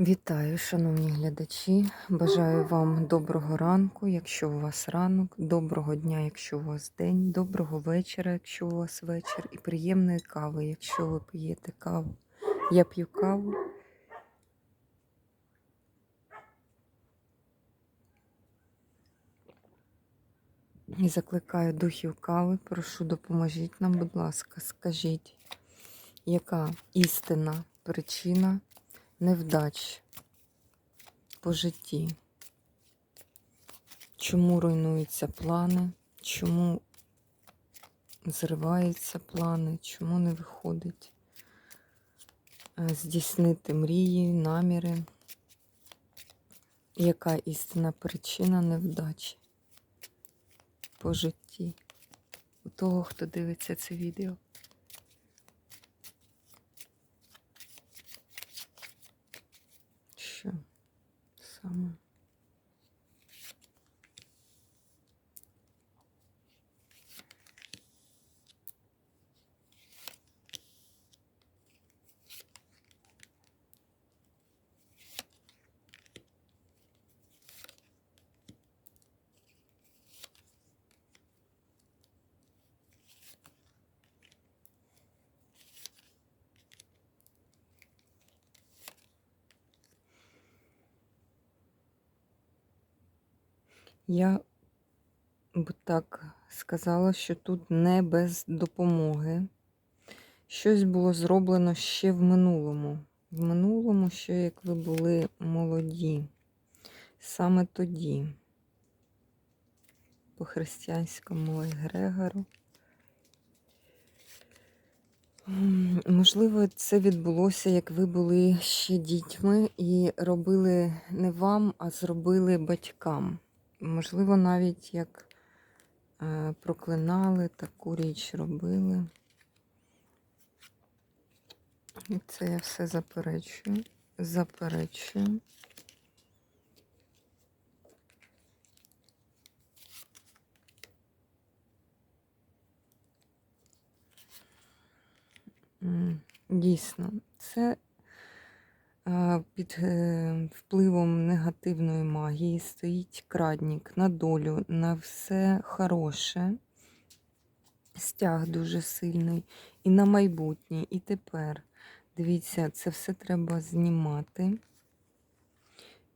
Вітаю, шановні глядачі. Бажаю вам доброго ранку, якщо у вас ранок, доброго дня, якщо у вас день, доброго вечора, якщо у вас вечір, і приємної кави, якщо ви п'єте каву. Я п'ю каву. І закликаю духів кави. Прошу, допоможіть нам, будь ласка, скажіть, яка істинна причина невдач по житті? Чому руйнуються плани? Чому зриваються плани? Чому не виходить е, здійснити мрії, наміри? Яка істинна причина невдачі по житті у того, хто дивиться це відео? Що саме? Я б так сказала, що тут не без допомоги. Щось було зроблено ще в минулому. В минулому, ще як ви були молоді. Саме тоді, по християнському егрегору. Можливо, це відбулося, як ви були ще дітьми і робили не вам, а зробили батькам. Можливо, навіть як е, проклинали, таку річ робили. І це я все заперечую. Заперечую. Дійсно, це під е, впливом негативної магії стоїть крадник на долю, на все хороше. Стяг дуже сильний. І на майбутнє, і тепер. Дивіться, це все треба знімати,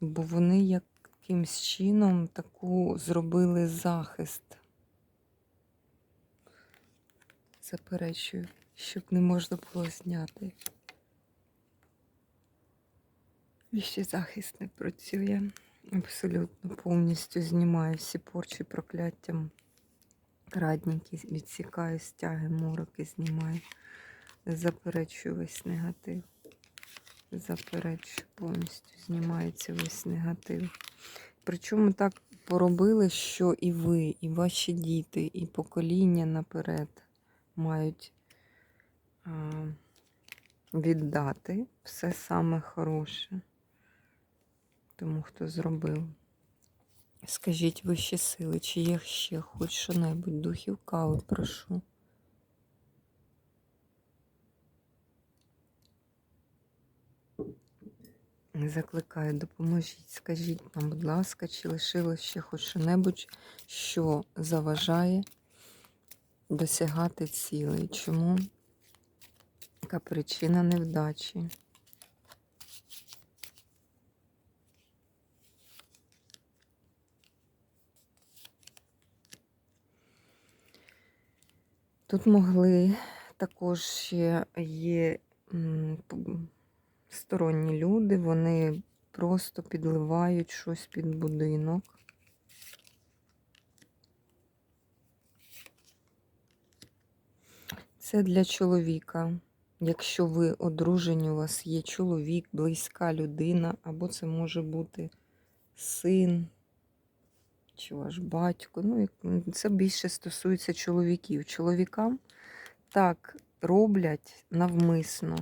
бо вони якимсь чином таку зробили захист. Заперечую, щоб не можна було зняти. І ще захист не працює. Абсолютно повністю знімаю всі порчі прокляттям. Радники відсікаю, стяги, мороки знімаю. Заперечую весь негатив. Заперечую, повністю знімається весь негатив. Причому так поробили, що і ви, і ваші діти, і покоління наперед мають а, віддати все саме хороше. Тому хто зробив. Скажіть вищі сили, чи є ще хоч що-небудь духів кави, прошу. Закликаю, допоможіть, скажіть нам, будь ласка, чи лишилось ще хоч що-небудь, що заважає досягати цілей? Чому? Яка причина невдачі? Тут могли також ще є сторонні люди, вони просто підливають щось під будинок. Це для чоловіка. Якщо ви одружені, у вас є чоловік, близька людина, або це може бути син чи ваш батько. Ну, це більше стосується чоловіків. Чоловікам так роблять навмисно,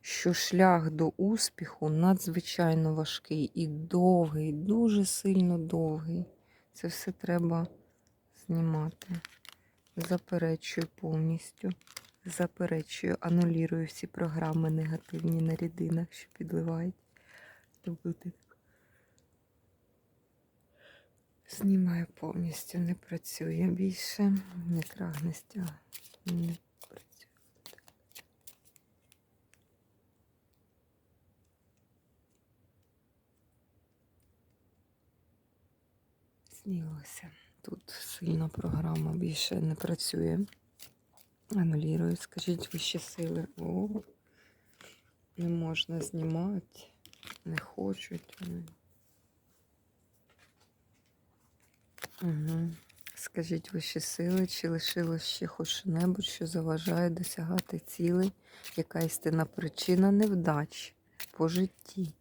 що шлях до успіху надзвичайно важкий і довгий, дуже сильно довгий. Це все треба знімати. Заперечую повністю. Заперечую, анулірую всі програми негативні на рідинах, що підливають. просто бути. Знімаю повністю, не працює більше, не крагнесть, а не працює. Знялося. Тут сильна програма більше не працює. Анулірую, скажіть вищі сили. О, не можна знімати, не хочуть. Угу. Скажіть вищі сили, чи лишилось ще хоч що-небудь, що заважає досягати цілей, яка істинна причина невдач по житті.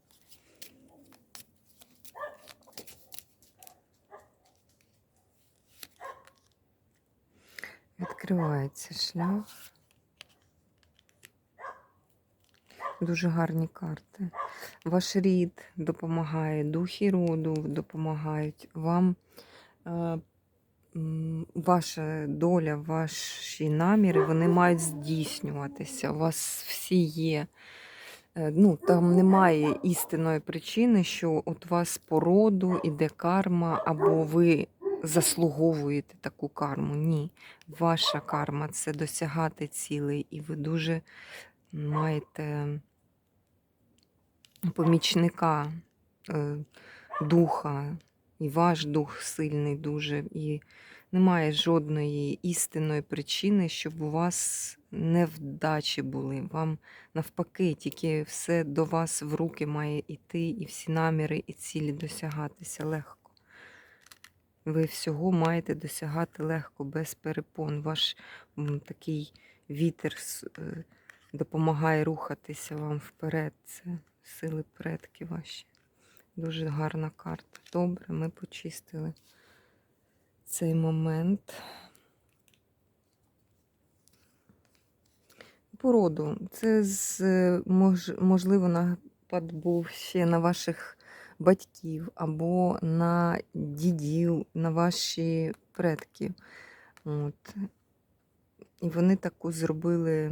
Відкривається шлях. Дуже гарні карти. Ваш рід допомагає, духи роду допомагають вам. Е, Ваша доля, ваші наміри, вони мають здійснюватися. У вас всі є. Е, Ну, там немає істинної причини, що от вас по роду іде карма, або ви заслуговуєте таку карму. Ні. Ваша карма це досягати цілей, і ви дуже маєте помічника е, духа, і ваш дух сильний дуже, і немає жодної істинної причини, щоб у вас невдачі були. Вам навпаки, тільки все до вас в руки має йти, і всі наміри і цілі досягатися легко. Ви всього маєте досягати легко, без перепон. Ваш такий вітер е, допомагає рухатися вам вперед. Це сили предки ваші. Дуже гарна карта. Добре, ми почистили цей момент. Породу. Це з, мож, можливо напад був ще на ваших батьків або на дідів, на ваші предків. От. І вони таку зробили.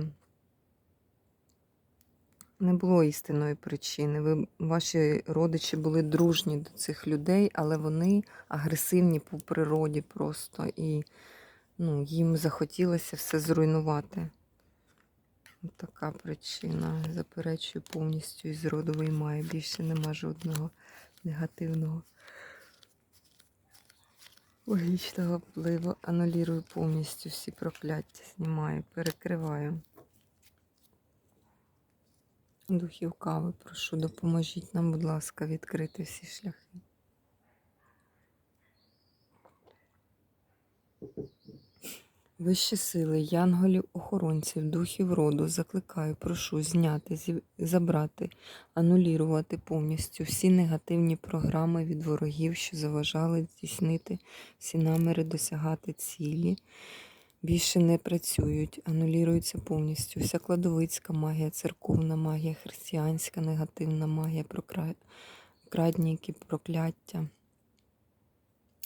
Не було істинної причини. Ви, ваші родичі були дружні до цих людей, але вони агресивні по природі просто. І ну, їм захотілося все зруйнувати. От Така причина. Заперечую повністю із роду виймаю. Більше нема жодного негативного логічного впливу. Анулірую повністю всі прокляття, знімаю, перекриваю. Духів кави, прошу, допоможіть нам, будь ласка, відкрити всі шляхи. Вищі сили, янголів, охоронців, духів роду, закликаю, прошу зняти, забрати, анулірувати повністю всі негативні програми від ворогів, що заважали здійснити всі наміри досягати цілі. Більше не працюють, анулюються повністю. Вся кладовицька магія, церковна магія, християнська негативна магія, прокра- крадніки, прокляття.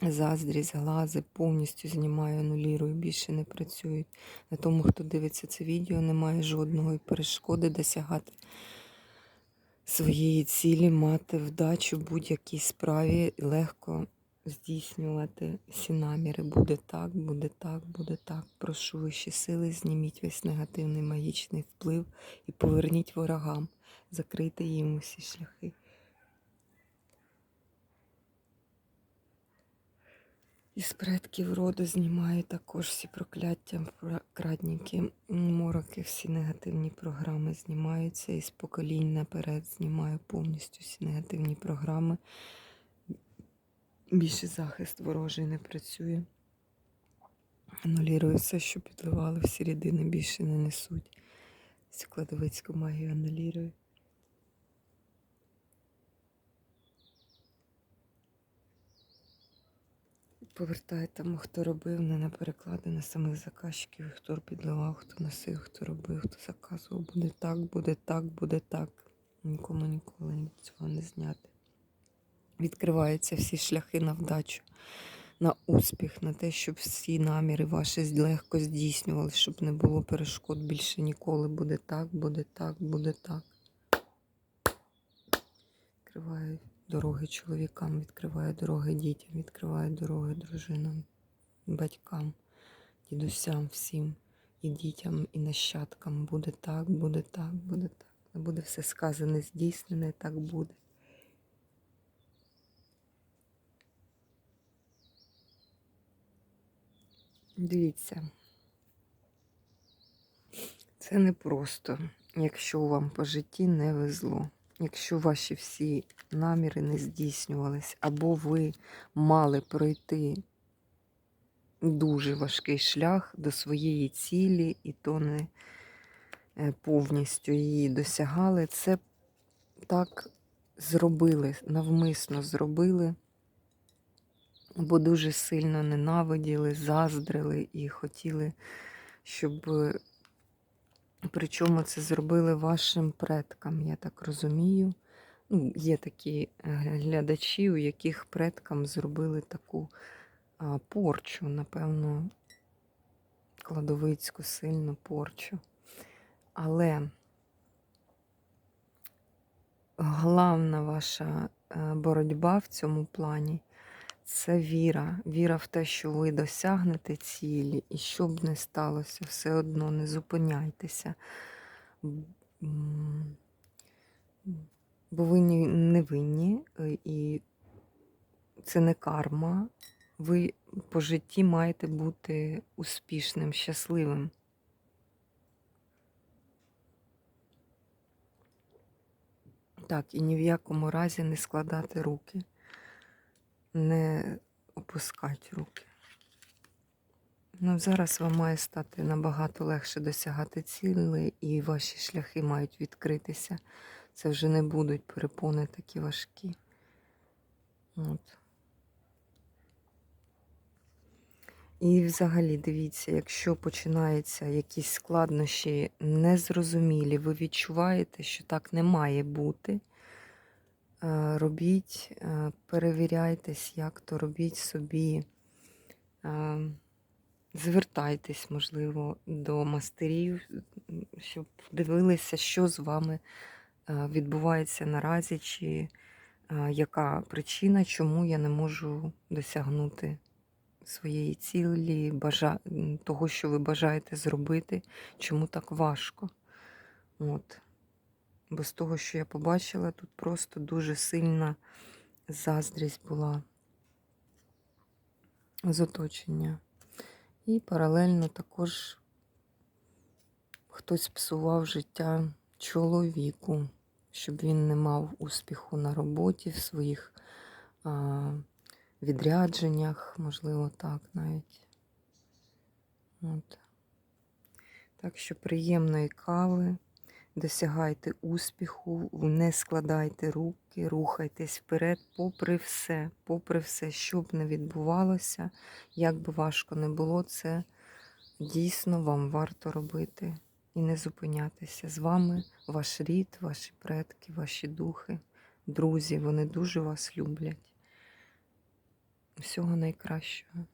Заздрість, глази повністю знімаю, анулірую, більше не працюють. На тому, хто дивиться це відео, немає жодної перешкоди досягати своєї цілі, мати вдачу в будь-якій справі, легко здійснювати всі наміри. Буде так, буде так, буде так. Прошу вищі сили, зніміть весь негативний магічний вплив і поверніть ворогам, закрийте їм усі шляхи. Із предків роду знімаю також всі прокляття, крадніки, мороки, всі негативні програми знімаються. Із поколінь наперед знімаю повністю всі негативні програми. Більше захист ворожий не працює. Анулірую все, що підливали, всі рідини більше не несуть. Всю кладовицьку магію анулірую. Повертаю тому, хто робив, не на переклади на самих заказчиків, хто підливав, хто носив, хто робив, хто заказував. Буде так, буде так, буде так. Нікому ніколи цього не зняти. Відкриваються всі шляхи на вдачу, на успіх, на те, щоб всі наміри ваші легко здійснювали, щоб не було перешкод більше ніколи. Буде так, буде так, буде так. відкриває дороги чоловікам, відкриває дороги дітям, відкриває дороги дружинам, батькам, дідусям, всім, і дітям, і нащадкам. Буде так, буде так, буде так. Буде все сказане, здійснене, так буде. Дивіться. Це не просто, якщо вам по житті не везло, якщо ваші всі наміри не здійснювались, або ви мали пройти дуже важкий шлях до своєї цілі, і то не е, повністю її досягали, це так зробили, навмисно зробили, бо дуже сильно ненавиділи, заздрили і хотіли, щоб Причому це зробили вашим предкам, я так розумію. Ну, Є такі е, глядачі, у яких предкам зробили таку а, порчу, напевно, кладовицьку сильну порчу. Але головна ваша е, боротьба в цьому плані це віра. Віра в те, що ви досягнете цілі, і що б не сталося, все одно не зупиняйтеся. Бо ви не винні, е, і це не карма. Ви по житті маєте бути успішним, щасливим. Так, і ні в якому разі не складати руки не опускати руки. Ну, зараз вам має стати набагато легше досягати цілей, і ваші шляхи мають відкритися. Це вже не будуть перепони такі важкі. От. І взагалі дивіться, якщо починаються якісь складнощі незрозумілі, ви відчуваєте, що так не має бути. Е, робіть, е, перевіряйтесь, як то робіть собі. Е, звертайтесь, можливо, до мастерів, щоб дивилися, що з вами відбувається наразі, чи яка причина, чому я не можу досягнути своєї цілі, бажа... того, що ви бажаєте зробити, чому так важко. От. Бо з того, що я побачила, тут просто дуже сильна заздрість була з оточення. І паралельно також хтось псував життя чоловіку, щоб він не мав успіху на роботі, в своїх а, відрядженнях, можливо, так навіть. От. Так що приємної кави досягайте успіху, не складайте руки, рухайтесь вперед, попри все, попри все, що б не відбувалося, як би важко не було, це дійсно вам варто робити і не зупинятися. З вами ваш рід, ваші предки, ваші духи, друзі, вони дуже вас люблять. Всього найкращого.